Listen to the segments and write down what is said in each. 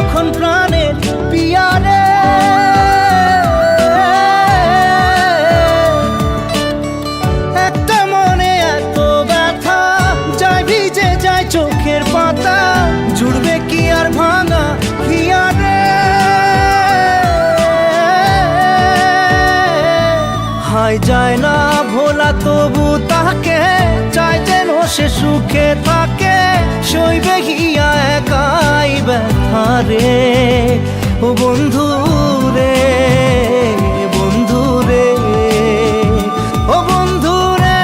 যখন প্রাণের পিয়ারে একটা মনে এত ব্যথা, যায় ভিজে যায় চোখের পাতা, জুড়বে কি আর ভাঙা হিয়ারে হাই যায় না ভোলা তবু তাকে রে, ও বন্ধু রে বন্ধু রে, ও বন্ধু রে।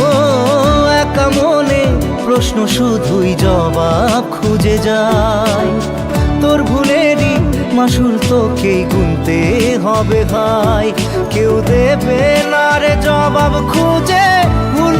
ও একা মনে প্রশ্ন শুধুই জবাব খুঁজে যায় মাসুল তোকেই গুনতে হবে হাই কেউ দেবে না রে জবাব খুঁজে ভুলকে